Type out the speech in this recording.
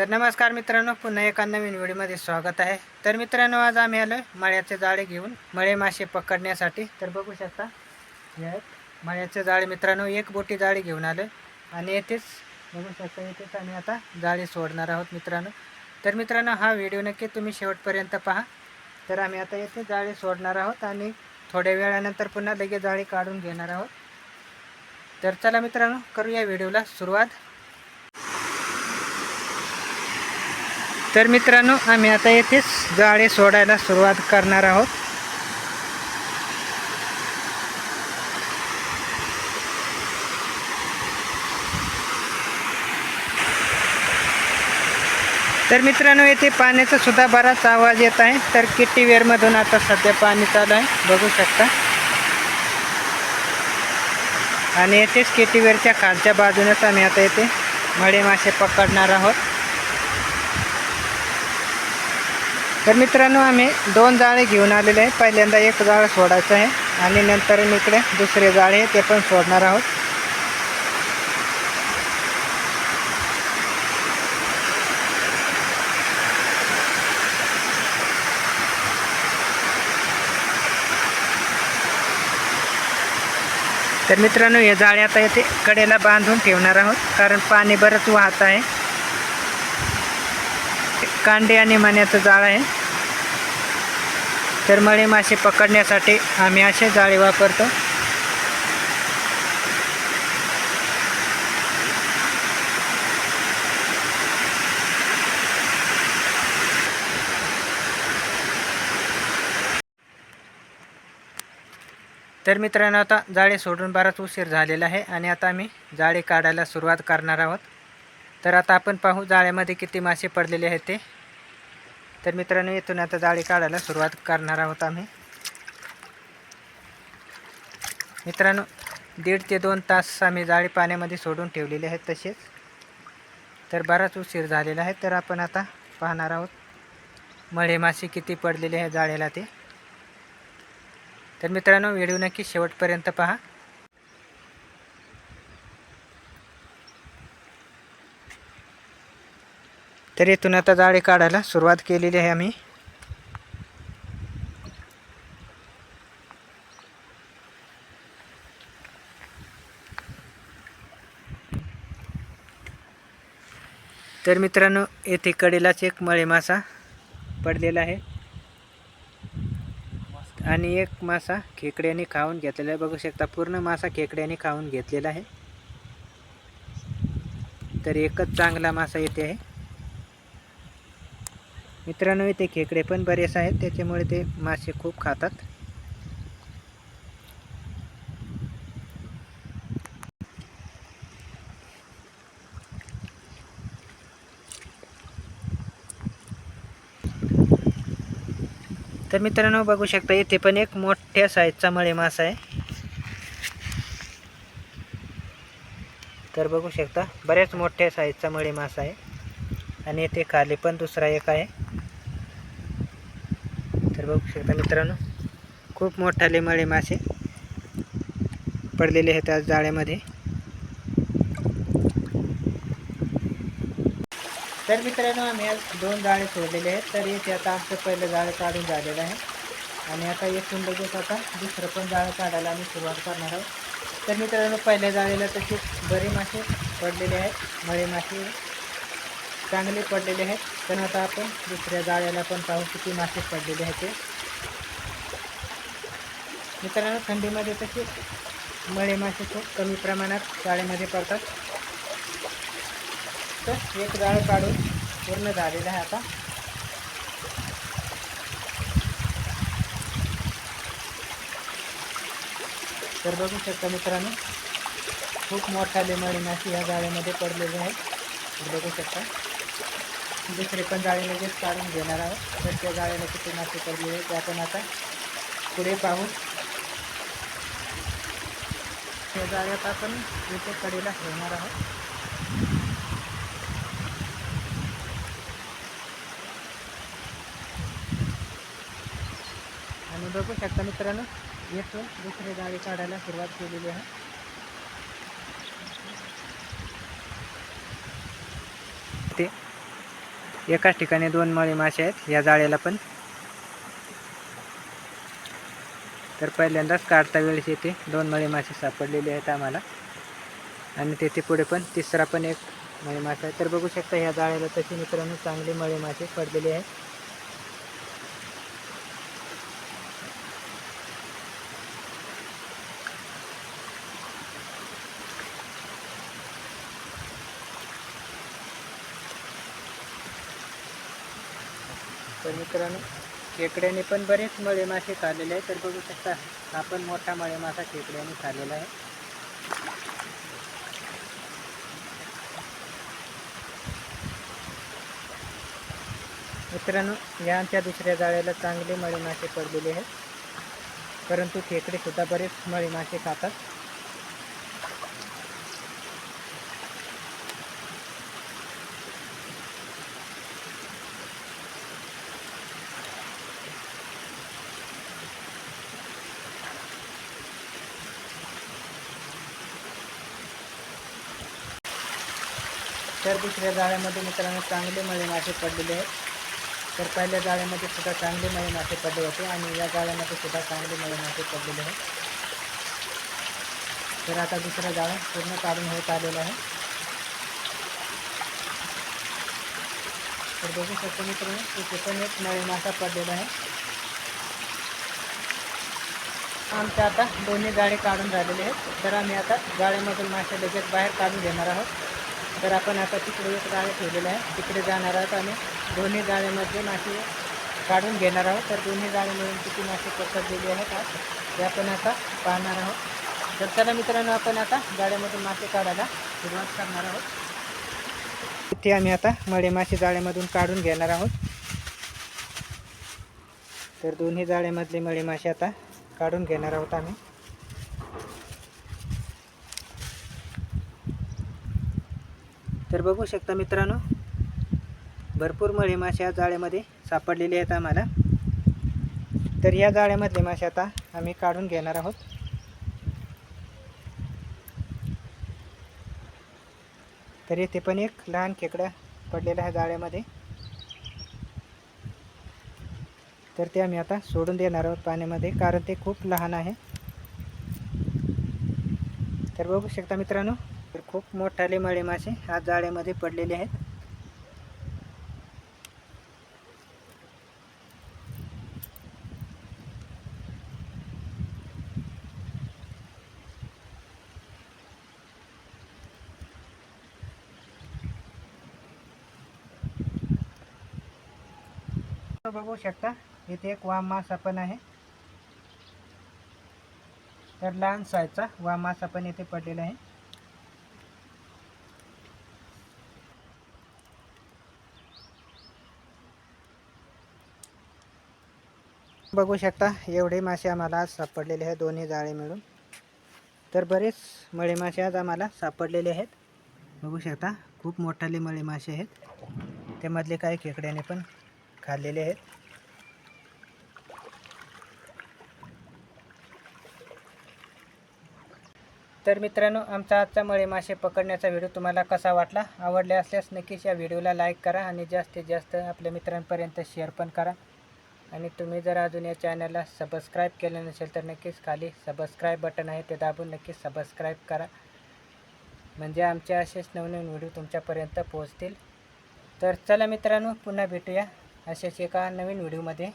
तर नमस्कार मित्रांनो पुन्हा एका नवीन व्हिडिओमध्ये स्वागत आहे. तर मित्रांनो आज आम्ही आलो मळ्याचे जाळे घेऊन मळे मासे पकडण्यासाठी. तर बघू शकता या मळ्याचे जाळे. मित्रांनो एक बोटी जाळी घेऊन आलो आणि येथेच बघू शकता येथेच आम्ही आता जाळी सोडणार आहोत मित्रांनो. तर मित्रांनो हा व्हिडिओ नक्की तुम्ही शेवटपर्यंत पहा. तर आम्ही आता येथे जाळी सोडणार आहोत आणि थोड्या वेळानंतर पुन्हा लगेच जाळी काढून घेणार आहोत. तर चला मित्रांनो करूया व्हिडिओला सुरुवात. तर मित्रांनो आम्ही आता येथेच जाळे सोडायला सुरुवात करणार आहोत. तर मित्रांनो येथे पाण्याचा सुद्धा बराच आवाज येत आहे. तर किट्टी वेअरमधून आता सध्या पाणी चालू आहे. बघू शकता. आणि येथेच किट्टी वेअरच्या खालच्या बाजूनेच आम्ही आता येथे मळे मासे पकडणार आहोत. तर मित्रांनो आम्ही दोन जाळे घेऊन आलेले आहे. पहिल्यांदा एक जाळ सोडायचं आहे आणि नंतर इकडे दुसरे जाळे आहे ते पण सोडणार आहोत. तर मित्रांनो हे जाळे आता येथे कडेला बांधून ठेवणार आहोत कारण पाणी बरंच वाहत आहे. कांडे आणि मण्याचं जाळ आहे. तर मळे मासे पकडण्यासाठी आम्ही असे जाळे वापरतो. तर मित्रांनो आता जाळे सोडून बराच उशीर झालेला आहे आणि आता आम्ही जाळे काढायला सुरुवात करणार आहोत. तर आता आपण पाहू जाळ्यामध्ये किती मासे पडलेले आहेत ते. तर मित्रांनो इथून आता जाळी काढायला सुरुवात करणार आहोत आम्ही. मित्रांनो दीड ते दोन तास आम्ही जाळी पाण्यामध्ये सोडून ठेवलेले आहेत तसेच. तर बराच उशीर झालेला आहे तर आपण आता पाहणार आहोत मळे मासे किती पडलेले आहे जाळ्याला ते. तर मित्रांनो व्हिडिओ नक्की शेवटपर्यंत पहा. तर इथून आता जाळी काढायला सुरुवात केलेली आहे आम्ही. तर मित्रांनो येथे कडेलाच एक मळे मासा पडलेला आहे. आणि एक मासा खेकड्याने खाऊन घेतलेला आहे. बघू शकता पूर्ण मासा खेकड्याने खाऊन घेतलेला आहे. तर एकच चांगला मासा येथे आहे. मित्रांनो इथे खेकडे पण बरेच आहेत. त्याच्यामुळे ते मासे खूप खातात. तर मित्रांनो बघू शकता इथे पण एक मोठ्या साईजचा मळे मासा आहे. तर बघू शकता बऱ्याच मोठ्या साईजचा मळे मासा आहे. आणि इथे खाली पण दुसरा एक आहे. तर बघू शकता मित्रांनो खूप मोठाले मळे मासे पडलेले आहेत आज जाळ्यामध्ये. तर मित्रांनो आम्ही आज दोन जाळे सोडलेले आहेत तर इथे आता आमचं पहिलं जाळं काढून झालेलं आहे. आणि आता येथून लगेच आता दुसरं पण जाळं काढायला आम्ही सुरुवात करणार आहोत. तर मित्रांनो पहिल्या जाळेला तसे बरे मासे पडलेले आहेत मळे मासे. चांगले पडलेले आहेत. पण आता आपण दुसऱ्या जाळ्याला पण पाहू किती मासे पडलेले आहेत ते. मित्रांनो थंडीमध्ये तसे मळे मासे खूप कमी प्रमाणात जाळ्यामध्ये पडतात. तर एक जाळं काढून पूर्ण झालेलं आहे आता. तर बघू शकता मित्रांनो खूप मोठाले मळी मासे या जाळ्यामध्ये पडलेले आहेत. बघू शकता. दुसरे पण जाळे लगेच काढून घेणार आहोत. तर त्या जाळ्याला किती मासे पडलेले आहेत ते आपण आता पुढे पाहू. त्या जाळ्यात आपण इथे कडेला ठेवणार आहोत. आणि बघू शकता मित्रांनो येथून दुसरे जाळी काढायला सुरुवात केलेली आहे. ते एकाच ठिकाणी दोन मळी मासे आहेत या जाळ्याला पण. तर पहिल्यांदाच काढता वेळेस येथे दोन मळी मासे सापडलेले आहेत आम्हाला. आणि तेथे पुढे पण तिसरा पण एक मळी मासा आहे तर बघू शकता ह्या जाळ्याला तशी मित्रांनो चांगले मळी मासे पडलेले आहेत. तर मित्रांनो खेकड्याने पण बरेच मळे मासे खाल्लेले आहेत. तर बघू शकता हा पण मोठा मळे मासा खेकड्याने खाल्लेला आहे. मित्रांनो या आमच्या दुसऱ्या जाळ्याला चांगले मळे मासे पडलेले आहेत. परंतु खेकडे सुद्धा बरेच मळे मासे खातात. तर दुसऱ्या जाळ्यामध्ये मित्रांनो चांगले मळे मासे पडलेले आहेत. तर पहिल्या जाळ्यामध्ये सुद्धा चांगले मळे मासे पडले होते आणि या जाळ्यामध्ये सुद्धा चांगले मळे मासे पडलेले आहेत. तर आता दुसरं जाळं पूर्ण काढून होत आलेलं आहे. तर बघू शकतो मित्रांनो तिथे पण एक मळे मासा पडलेला आहे. आमच्या आता दोन्ही जाळे काढून झालेले आहेत. तर आम्ही आता जाळ्यामधून मासे लगेच बाहेर काढून घेणार आहोत. तर आपण आता तिकडे एक जाळे ठेवलेलं आहे. तिकडे जाणार आहोत आणि दोन्ही जाळ्यामध्ये मासे काढून घेणार आहोत. तर दोन्ही जाळ्यामधून मिळून किती मासे पकडलेले आहेत आज ते आपण आता पाहणार आहोत. तर चला मित्रांनो आपण आता जाळ्यामधून मासे काढायला सुरुवात करणार आहोत. इथे आम्ही आता मळे मासे जाळ्यामधून काढून घेणार आहोत. तर दोन्ही जाळ्यामधले मळे मासे आता काढून घेणार आहोत आम्ही. तर बघू शकता मित्रांनो भरपूर मळे मासे या जाळ्यामध्ये सापडलेले आहेत आम्हाला. तर या जाळ्यामधले मासे आता आम्ही काढून घेणार आहोत. तर येथे पण एक लहान खेकडा पडलेला आहे जाळ्यामध्ये. तर ते आम्ही आता सोडून देणार आहोत पाण्यामध्ये कारण ते खूप लहान आहे. तर बघू शकता मित्रांनो तर खूप मोठाले मळे मासे ह्या जाळ्यामध्ये पडलेले आहेत. बघू शकता इथे एक वाम मासा पण आहे. तर लहान साईजचा वाम मासा पण इथे पडलेला आहे. बघू शकता एवढे मासे आम्हाला आज सापडलेले आहेत दोन्ही जाळे मिळून. तर बरेच मळे मासे आज आम्हाला सापडलेले आहेत. बघू शकता खूप मोठाले मळे मासे आहेत. त्यामधले काही खेकड्याने पण खाल्लेले आहेत. तर मित्रांनो आमचा आजचा मळे मासे पकडण्याचा व्हिडिओ तुम्हाला कसा वाटला? आवडले असल्यास नक्कीच या व्हिडिओला लाईक करा आणि जास्तीत जास्त आपल्या मित्रांपर्यंत शेअर पण करा. आणि तुम्ही जर अजून या चॅनलला सबस्क्राईब केलं नसेल तर नक्कीच खाली सबस्क्राईब बटन आहे ते दाबून नक्कीच सबस्क्राईब करा. म्हणजे आमचे असेच नवनवीन व्हिडिओ तुमच्यापर्यंत पोहोचतील. तर चला मित्रांनो पुन्हा भेटूया अशाच एका नवीन व्हिडिओमध्ये